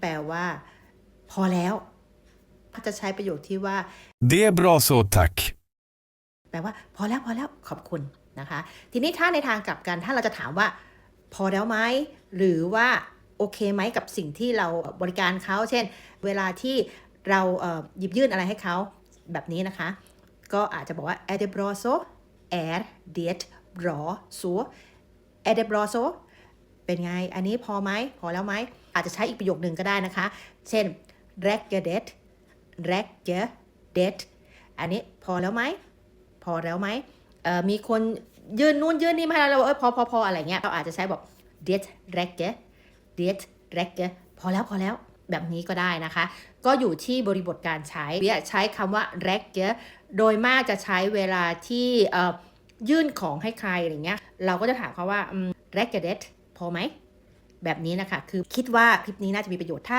แปลว่า พอแล้วจะใช้ประโยคที่ว่า Det är bra så tack. แปลว่า พอแล้วพอแล้วขอบคุณนะคะ ทีนี้ถ้าในทางกลับกันถ้าเราจะถามว่า พอแล้วไหมหรือว่าโอเคไหมกับสิ่งที่เราบริการเขาเช่น เวลาที่เราเอ่อหยิบยื่นอะไรให้เขาแบบนี้นะคะ ก็อาจจะบอกว่า är det bra så är det bra så är det bra så เป็นไง อันนี้พอไหมพอแล้วไหม อาจจะใช้อีกประโยคหนึ่งก็ได้นะคะ เช่น räcker det räcker det อันนี้พอแล้วไหม พอแล้วไหมมีคนยื่นนู่นยื่นนี่มาให้เราเราเออพอพอพออะไรเงี้ย เราอาจจะใช้บอก det räcker det räcker พอแล้วพอแล้วแบบนี้ก็ได้นะคะ ก็อยู่ที่บริบทการใช้เวียใช้คำว่า räcker โดยมากจะใช้เวลาที่ยื่นของให้ใครอะไรเงี้ย เราก็จะถามเขาว่าอืม räcker det พอไหม แบบนี้นะคะ คือคิดว่าคลิปนี้น่าจะมีประโยชน์ถ้า